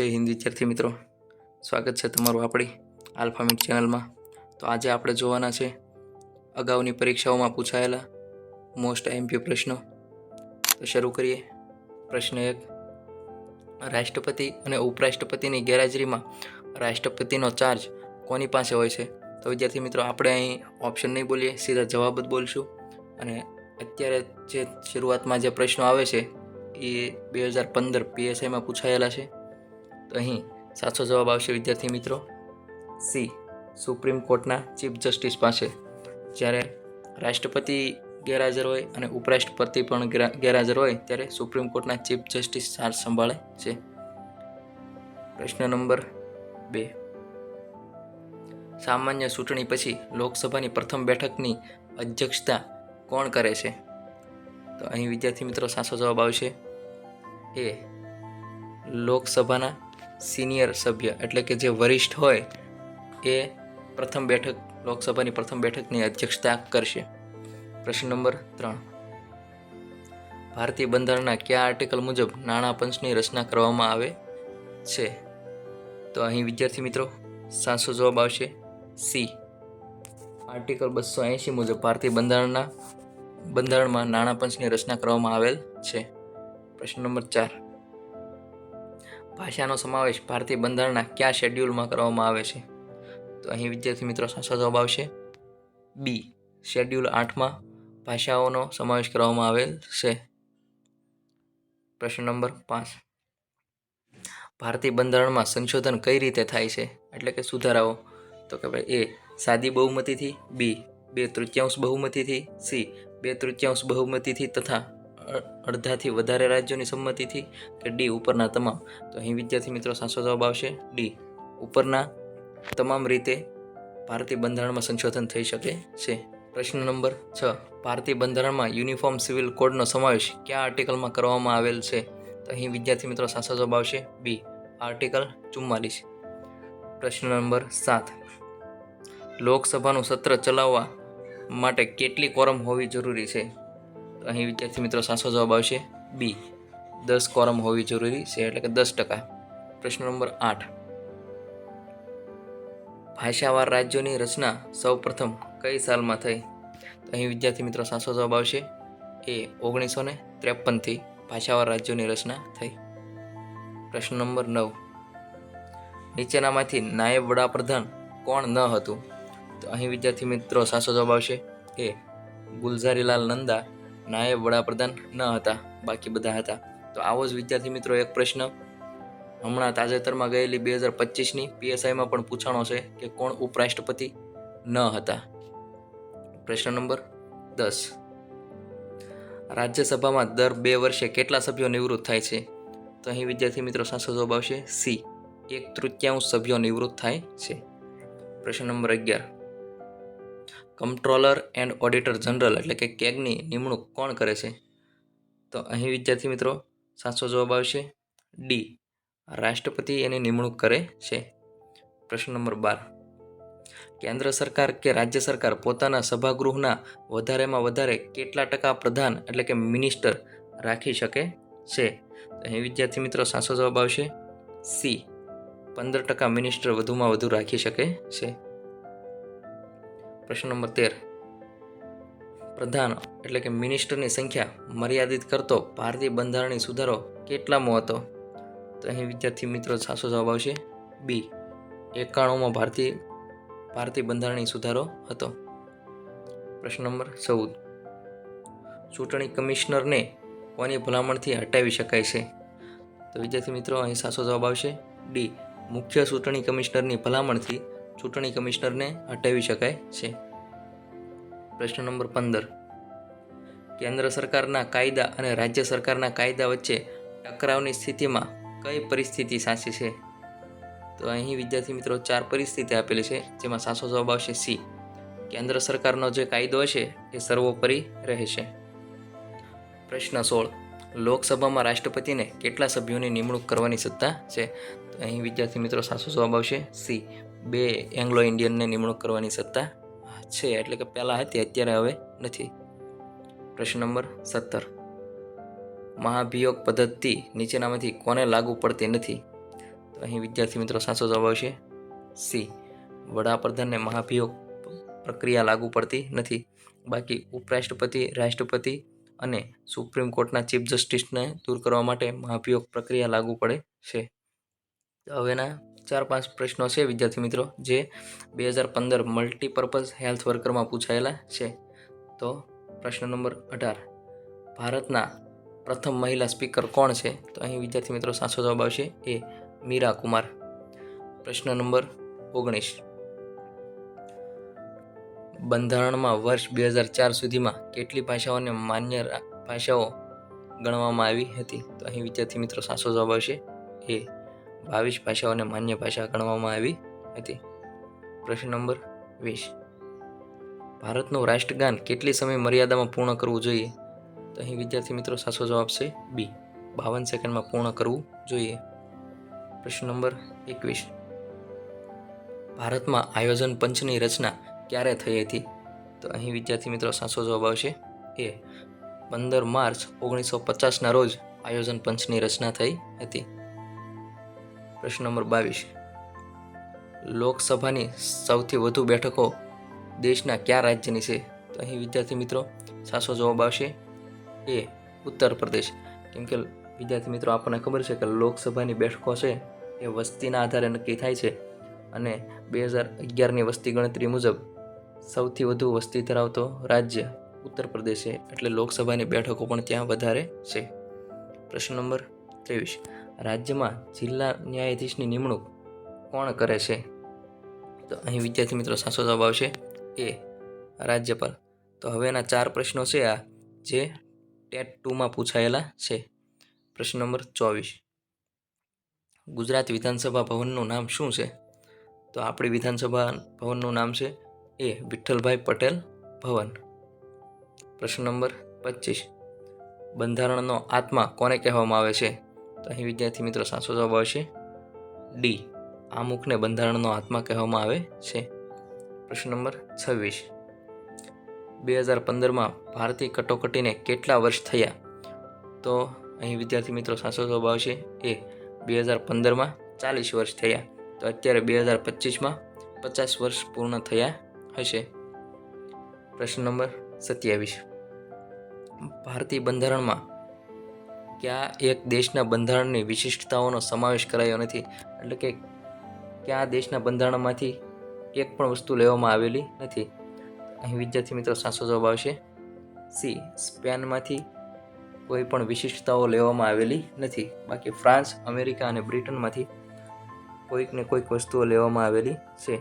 જય હિન્દ, વિદ્યાર્થી મિત્રો. સ્વાગત છે તમારું આપણી આલ્ફામીટ ચેનલમાં. તો આજે આપણે જોવાના છે અગાઉની પરીક્ષાઓમાં પૂછાયેલા મોસ્ટ આઈએમપી પ્રશ્નો. તો શરૂ કરીએ. પ્રશ્ન એક, રાષ્ટ્રપતિ અને ઉપરાષ્ટ્રપતિની ગેરહાજરીમાં રાષ્ટ્રપતિનો ચાર્જ કોની પાસે હોય છે? તો વિદ્યાર્થી મિત્રો, આપણે અહીં ઓપ્શન નહીં બોલીએ, સીધા જવાબ જ બોલશું. અને અત્યારે જે શરૂઆતમાં જે પ્રશ્નો આવે છે, એ બે હજાર પંદર પીએસઆઈમાં પૂછાયેલા છે. તો અહીં સાચો જવાબ આવશે, વિદ્યાર્થી મિત્રો. સી. સુપ્રીમ કોર્ટના ચીફ જસ્ટિસ પાસે. જ્યારે રાષ્ટ્રપતિ ગેરહાજર હોય અને ઉપરાષ્ટ્રપતિ પણ ગેરહાજર હોય, ત્યારે સુપ્રીમ કોર્ટના ચીફ જસ્ટિસ ચાર્જ સંભાળે છે. પ્રશ્ન નંબર બે. સામાન્ય ચૂંટણી પછી લોકસભાની પ્રથમ બેઠકની અધ્યક્ષતા કોણ કરે છે? તો અહીં વિદ્યાર્થી મિત્રો સાચો જવાબ આવશે. એ. લોકસભાના સિનિયર સભ્ય એટલે કે જે વરિષ્ઠ હોય, એ પ્રથમ બેઠક, લોકસભાની પ્રથમ બેઠકની અધ્યક્ષતા કરશે. પ્રશ્ન નંબર ત્રણ. ભારતીય બંધારણના કયા આર્ટિકલ મુજબ નાણાં પંચની રચના કરવામાં આવે છે? તો અહીં વિદ્યાર્થી મિત્રો સાચો જવાબ આવશે સી. આર્ટિકલ બસો એંશી મુજબ ભારતીય બંધારણના, બંધારણમાં નાણાં પંચની રચના કરવામાં આવેલ છે. પ્રશ્ન નંબર ચાર. ભાષાનો સમાવેશ ભારતીય બંધારણના કયા શેડ્યુલમાં કરવામાં આવે છે? તો અહીં વિદ્યાર્થી મિત્રો સાચો જવાબ આવશે. બી શેડ્યુલ આઠમાં ભાષાઓનો સમાવેશ કરવામાં આવેલ છે. પ્રશ્ન નંબર પાંચ. ભારતીય બંધારણમાં સંશોધન કઈ રીતે થાય છે? એટલે કે સુધારાઓ. તો કે ભાઈ, એ, સાદી બહુમતીથી બી બે તૃતીયાંશ બહુમતીથી સી બે તૃતીયાંશ બહુમતીથી તથા અડધાથી વધારે રાજ્યોની સંમતિથી કે ડી ઉપરના તમામ. તો અહીં વિદ્યાર્થી મિત્રો સાચો જવાબ આવશે ડી ઉપરના તમામ રીતે ભારતીય બંધારણમાં સંશોધન થઈ શકે છે. પ્રશ્ન નંબર છ. ભારતીય બંધારણમાં યુનિફોર્મ સિવિલ કોડનો સમાવેશ કયા આર્ટિકલમાં કરવામાં આવેલ છે? તો અહીં વિદ્યાર્થી મિત્રો સાચો જવાબ આવશે બી આર્ટિકલ ચુમ્માલીસ. પ્રશ્ન નંબર સાત. લોકસભાનું સત્ર ચલાવવા માટે કેટલી કોરમ હોવી જરૂરી છે? અહીં વિદ્યાર્થી મિત્રો સાચો જવાબ આવશે બી દસ કોરમ હોવી જરૂરી છે એટલે કે દસ ટકા. પ્રશ્ન નંબર આઠ. ભાષાવાર રાજ્યોની રચના સૌપ્રથમ કઈ સાલમાં થઈ? તો અહીં વિદ્યાર્થી મિત્રો સાચો જવાબ આવશે એ ઓગણીસો ને ત્રેપનથી ભાષાવાર રાજ્યોની રચના થઈ. પ્રશ્ન નંબર નવ. નીચેનામાંથી નાયબ વડાપ્રધાન કોણ ન હતું? તો અહીં વિદ્યાર્થી મિત્રો સાચો જવાબ આવશે એ ગુલઝારીલાલ નંદા નાયબ વડાપ્રધાન ન હતા, બાકી બધા હતા. તો આવો જ વિદ્યાર્થી મિત્રો એક પ્રશ્ન. હમણાં તાજેતરમાં ગયેલી બે હજાર પચીસની પીએસઆઈમાં પણ પૂછાણો છે કે કોણ ઉપરાષ્ટ્રપતિ ન હતા. પ્રશ્ન નંબર દસ. રાજ્યસભામાં દર બે વર્ષે કેટલા સભ્યો નિવૃત્ત થાય છે? તો અહીં વિદ્યાર્થી મિત્રો સાચો જવાબ આવશે સી. એક તૃતીયાંશ સભ્યો નિવૃત્ત થાય છે. પ્રશ્ન નંબર અગિયાર. કંટ્રોલર એન્ડ ઓડિટર જનરલ એટલે કે કેગની નિમણૂક કોણ કરે છે? તો અહીં વિદ્યાર્થી મિત્રો સાચો જવાબ આવશે ડી રાષ્ટ્રપતિ એની નિમણૂક કરે છે. પ્રશ્ન નંબર બાર. કેન્દ્ર સરકાર કે રાજ્ય સરકાર પોતાના સભાગૃહના વધારેમાં વધારે કેટલા ટકા પ્રધાન એટલે કે મિનિસ્ટર રાખી શકે છે? તો અહીં વિદ્યાર્થી મિત્રો સાચો જવાબ આવશે સી પંદર ટકા મિનિસ્ટર વધુમાં વધુ રાખી શકે છે. પ્રશ્ન નંબર તેર. પ્રધાન, એટલે કે મિનિસ્ટરની સંખ્યા મર્યાદિત કરતો ભારતીય બંધારણીય સુધારો કેટલામો હતો? તો અહીં વિદ્યાર્થી મિત્રો સાચો જવાબ આવશે બી. એકાણુંમાં ભારતીય ભારતીય બંધારણીય સુધારો હતો. પ્રશ્ન નંબર ચૌદ. ચૂંટણી કમિશનરને કોની ભલામણથી હટાવી શકાય છે? તો વિદ્યાર્થી મિત્રો, અહીં સાચો જવાબ આવશે ડી. મુખ્ય ચૂંટણી કમિશનરની ભલામણથી ચૂંટણી કમિશનરને હટાવી શકાય છે. પ્રશ્ન નંબર પંદર. કેન્દ્ર સરકારના કાયદા અને રાજ્ય સરકારના કાયદા વચ્ચે ટકરાવની સ્થિતિમાં કઈ પરિસ્થિતિ સાચી છે? તો અહીં વિદ્યાર્થી મિત્રો ચાર પરિસ્થિતિ આપેલી છે, જેમાં સાચો જવાબ આવશે સી. કેન્દ્ર સરકારનો જે કાયદો હશે, એ સર્વોપરી રહેશે. પ્રશ્ન સોળ. લોકસભામાં રાષ્ટ્રપતિને કેટલા સભ્યોની નિમણૂક કરવાની સત્તા છે? તો અહીં વિદ્યાર્થી મિત્રો સાચો જવાબ આવશે સી. બે એંગ્લો ઇન્ડિયનને નિમણૂક કરવાની સત્તા છે એટલે કે પહેલાં હતી, અત્યારે હવે નથી. પ્રશ્ન નંબર સત્તર. મહાભિયોગ પદ્ધતિ નીચેનામાંથી કોને લાગુ પડતી નથી? તો અહીં વિદ્યાર્થી મિત્રો સાચો જવાબ આવશે સી. વડાપ્રધાનને મહાભિયોગ પ્રક્રિયા લાગુ પડતી નથી. બાકી ઉપરાષ્ટ્રપતિ, રાષ્ટ્રપતિ અને સુપ્રીમ કોર્ટના ચીફ જસ્ટિસને દૂર કરવા માટે મહાભિયોગ પ્રક્રિયા લાગુ પડે છે. હવેના ચાર પાંચ પ્રશ્નો છે, વિદ્યાર્થી મિત્રો, જે બે હજાર પંદર મલ્ટીપર્પઝ હેલ્થ વર્કરમાં પૂછાયેલા છે. તો પ્રશ્ન નંબર અઢાર. ભારતના પ્રથમ મહિલા સ્પીકર કોણ છે? તો અહીં વિદ્યાર્થી મિત્રો સાચો જવાબ આવશે એ મીરા કુમાર. પ્રશ્ન નંબર ઓગણીસ. બંધારણમાં વર્ષ બે હજાર ચાર સુધીમાં કેટલી ભાષાઓને માન્ય ભાષાઓ ગણવામાં આવી હતી? તો અહીં વિદ્યાર્થી મિત્રો સાચો જવાબ આવશે એ બાવીસ ભાષાઓને માન્ય ભાષા ગણવામાં આવી હતી. પ્રશ્ન નંબર વીસ. ભારતનું રાષ્ટ્રગાન કેટલી સમય મર્યાદામાં પૂર્ણ કરવું જોઈએ? તો અહીં વિદ્યાર્થી મિત્રો સાચો જવાબ છે બી. બાવન સેકન્ડમાં પૂર્ણ કરવું જોઈએ. પ્રશ્ન નંબર એકવીસ. ભારતમાં આયોજન પંચની રચના ક્યારે થઈ હતી? તો અહીં વિદ્યાર્થી મિત્રો સાચો જવાબ આવશે એ. પંદર માર્ચ ઓગણીસો પચાસના રોજ આયોજન પંચની રચના થઈ હતી. પ્રશ્ન નંબર બાવીસ. લોકસભાની સૌથી વધુ બેઠકો દેશના કયા રાજ્યની છે? તો અહીં વિદ્યાર્થી મિત્રો, સાચો જવાબ આવશે એ ઉત્તર પ્રદેશ. કેમ કે વિદ્યાર્થી મિત્રો, આપણને ખબર છે કે લોકસભાની બેઠકો છે એ વસ્તીના આધારે નક્કી થાય છે અને બે હજાર અગિયારની વસ્તી ગણતરી મુજબ સૌથી વધુ વસ્તી ધરાવતો રાજ્ય ઉત્તર પ્રદેશ છે. એટલે લોકસભાની બેઠકો પણ ત્યાં વધારે છે. પ્રશ્ન નંબર ત્રેવીસ. રાજ્યમાં જિલ્લા ન્યાયાધીશની નિમણૂક કોણ કરે છે? તો અહીં વિદ્યાર્થી મિત્રો સાચો જવાબ આવશે એ રાજ્યપાલ તો હવેના ચાર પ્રશ્નો છે આ, જે ટેટ ટુમાં પૂછાયેલા છે. પ્રશ્ન નંબર ચોવીસ. ગુજરાત વિધાનસભા ભવનનું નામ શું છે? તો આપણી વિધાનસભા ભવનનું નામ છે એ વિઠ્ઠલભાઈ પટેલ ભવન. પ્રશ્ન નંબર પચીસ. બંધારણનો આત્મા કોને કહેવામાં આવે છે? તો અહીં વિદ્યાર્થી મિત્રો સાચો જવાબ આવશે. ડી આમુખને બંધારણનો આત્મા કહેવામાં આવે છે. પ્રશ્ન નંબર છવ્વીસ. બે હજાર પંદરમાં ભારતીય કટોકટીને કેટલા વર્ષ થયા? તો અહીં વિદ્યાર્થી મિત્રો સાચો જવાબ આવશે. એ, બે હજાર પંદરમાં ચાલીસ વર્ષ થયા. તો અત્યારે બે હજાર પચીસમાં પચાસ વર્ષ પૂર્ણ થયા હશે. પ્રશ્ન નંબર સત્યાવીસ. ભારતીય બંધારણમાં કયા એક દેશના બંધારણની વિશિષ્ટતાઓનો સમાવેશ કરાયો નથી. એટલે કે કયા દેશના બંધારણમાંથી એક પણ વસ્તુ લેવામાં આવેલી નથી. અહીં વિદ્યાર્થી મિત્રો સાચો જવાબ આવશે. સી. સ્પેનમાંથી કોઈ પણ વિશિષ્ટતાઓ લેવામાં આવેલી નથી. બાકી ફ્રાન્સ, અમેરિકા અને બ્રિટનમાંથી કોઈક ને કોઈક વસ્તુઓ લેવામાં આવેલી છે.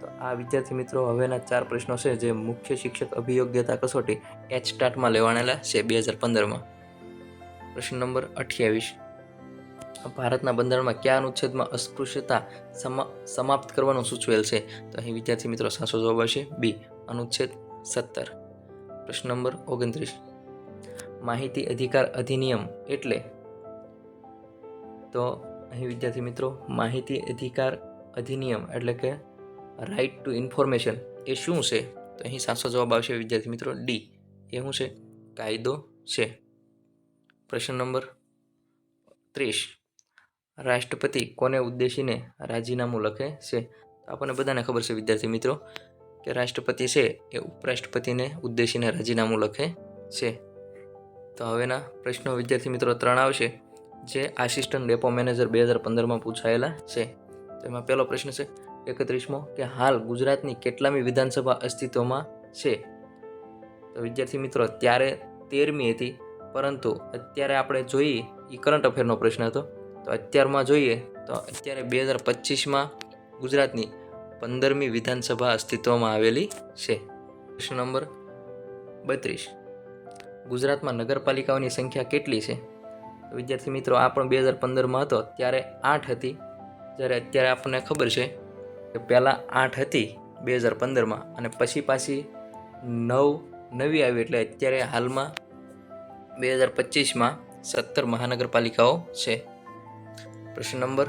તો આ વિદ્યાર્થી મિત્રો હવેના ચાર પ્રશ્નો છે જે મુખ્ય શિક્ષક અભિયોગ્યતા કસોટી એચ સ્ટાર્ટમાં લેવાણેલા છે બે હજાર પંદરમાં. પ્રશ્ન નંબર અઠ્યાવીસ. ભારતના બંધારણમાં કયા અનુચ્છેદમાં અસ્પૃશ્યતા સમા, સમાપ્ત કરવાનું સૂચવેલ છે? તો અહીં વિદ્યાર્થી મિત્રો સાચો જવાબ આવશે બી, અનુચ્છેદ સત્તર. પ્રશ્ન નંબર ઓગણત્રીસ. માહિતી અધિકાર અધિનિયમ એટલે? તો અહીં વિદ્યાર્થી મિત્રો, માહિતી અધિકાર અધિનિયમ એટલે કે રાઇટ ટુ ઇન્ફોર્મેશન એ શું છે? તો અહીં સાચો જવાબ આવશે વિદ્યાર્થી મિત્રો ડી. એ શું છે? કાયદો છે. પ્રશ્ન નંબર ત્રીસ. રાષ્ટ્રપતિ કોને ઉદ્દેશીને રાજીનામું લખે છે? આપણને બધાને ખબર છે, વિદ્યાર્થી મિત્રો, કે રાષ્ટ્રપતિ છે એ ઉપરાષ્ટ્રપતિને ઉદ્દેશીને રાજીનામું લખે છે. તો હવેના પ્રશ્નો, વિદ્યાર્થી મિત્રો, ત્રણ આવશે. જે આસિસ્ટન્ટ ડેપો મેનેજર બે હજાર પંદરમાં પૂછાયેલા છે. તો એમાં પહેલો પ્રશ્ન છે, એકત્રીસમો, કે હાલ ગુજરાતની કેટલામી વિધાનસભા અસ્તિત્વમાં છે? તો વિદ્યાર્થી મિત્રો, ત્યારે તેરમી હતી પરંતુ અત્યારે આપણે જોઈએ એ કરંટ અફેરનો પ્રશ્ન હતો. તો અત્યારમાં જોઈએ તો અત્યારે બે હજાર પચીસમાં ગુજરાતની પંદરમી વિધાનસભા અસ્તિત્વમાં આવેલી છે. પ્રશ્ન નંબર બત્રીસ. ગુજરાતમાં નગરપાલિકાઓની સંખ્યા કેટલી છે? વિદ્યાર્થી મિત્રો, આ પણ બે હજાર પંદરમાં હતો. ત્યારે આઠ હતી. જ્યારે અત્યારે આપણને ખબર છે કે પહેલાં આઠ હતી બે હજાર પંદરમાં અને પછી પાછી નવ, નવી આવી. એટલે અત્યારે હાલમાં બે હજાર પચીસમાં સત્તર મહાનગરપાલિકાઓ છે. પ્રશ્ન નંબર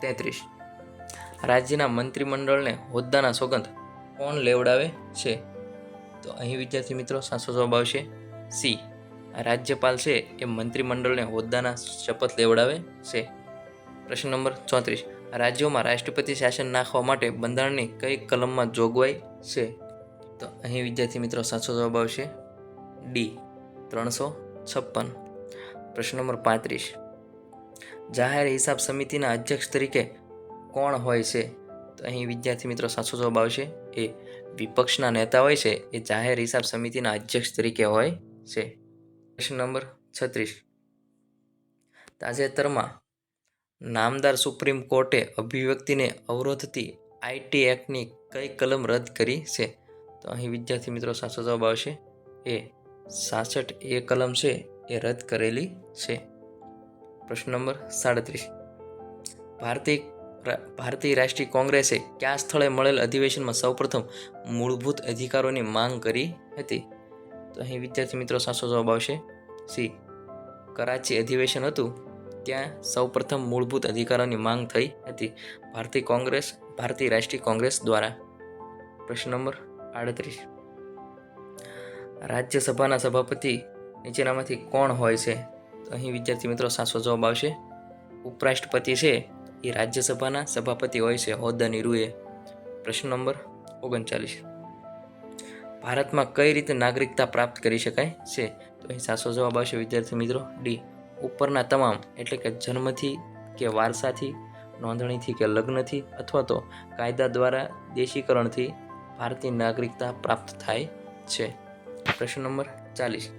તેત્રીસ. રાજ્યના મંત્રીમંડળને હોદ્દાના સોગંદ કોણ લેવડાવે છે? તો અહીં વિદ્યાર્થી મિત્રો સાચો જવાબ આવશે સી. રાજ્યપાલ છે એ મંત્રીમંડળને હોદ્દાના શપથ લેવડાવે છે. પ્રશ્ન નંબર ચોત્રીસ. રાજ્યોમાં રાષ્ટ્રપતિ શાસન નાખવા માટે બંધારણની કઈ કલમમાં જોગવાઈ છે? તો અહીં વિદ્યાર્થી મિત્રો સાચો જવાબ આવશે ડી. ત્રણસો છપ્પન. પ્રશ્ન નંબર પાંત્રીસ. જાહેર હિસાબ સમિતિના અધ્યક્ષ તરીકે કોણ હોય છે? તો અહીં વિદ્યાર્થી મિત્રો સાચો જવાબ આવશે. એ વિપક્ષના નેતા હોય છે. એ જાહેર હિસાબ સમિતિના અધ્યક્ષ તરીકે હોય છે. પ્રશ્ન નંબર છત્રીસ. તાજેતરમાં નામદાર સુપ્રીમ કોર્ટે અભિવ્યક્તિને અવરોધતી આઈટી એક્ટની કઈ કલમ રદ કરી છે? તો અહીં વિદ્યાર્થી મિત્રો સાચો જવાબ આવશે. એ સાસઠ એ કલમ છે, એ રદ કરેલી છે. પ્રશ્ન નંબર સાડત્રીસ. ભારતીય ભારતીય રાષ્ટ્રીય કોંગ્રેસે કયા સ્થળે મળેલ અધિવેશનમાં સૌપ્રથમ મૂળભૂત અધિકારોની માંગ કરી હતી? તો અહીં વિદ્યાર્થી મિત્રો સાચો જવાબ આવશે સી. કરાચી અધિવેશન હતું, ત્યાં સૌપ્રથમ મૂળભૂત અધિકારોની માંગ થઈ હતી ભારતીય કોંગ્રેસ, ભારતીય રાષ્ટ્રીય કોંગ્રેસ દ્વારા. પ્રશ્ન નંબર આડત્રીસ. રાજ્યસભાના સભાપતિ નીચેનામાંથી કોણ હોય છે? અહીં વિદ્યાર્થી મિત્રો સાચો જવાબ આવશે. ઉપરાષ્ટ્રપતિ છે એ રાજ્યસભાના સભાપતિ હોય છે હોદ્દાની રૂએ પ્રશ્ન નંબર ઓગણચાલીસ. ભારતમાં કઈ રીતે નાગરિકતા પ્રાપ્ત કરી શકાય છે? તો અહીં સાચો જવાબ આવશે વિદ્યાર્થી મિત્રો ડી. ઉપરના તમામ એટલે કે જન્મથી કે વારસાથી, નોંધણીથી કે લગ્નથી અથવા તો કાયદા દ્વારા દેશીકરણથી ભારતીય નાગરિકતા પ્રાપ્ત થાય છે. પ્રશ્ન નંબર ચાલીસ.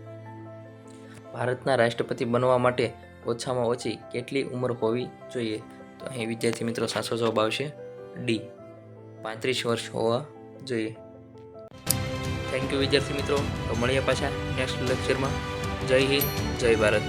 ભારતના રાષ્ટ્રપતિ બનવા માટે ઓછામાં ઓછી કેટલી ઉંમર હોવી જોઈએ? તો અહીં વિદ્યાર્થી મિત્રો સાચો જવાબ આવશે ડી. પાંત્રીસ વર્ષ હોવા જોઈએ. થેન્ક યુ વિદ્યાર્થી મિત્રો. તો મળીએ પાછા નેક્સ્ટ લેક્ચરમાં જય હિન્દ, જય ભારત.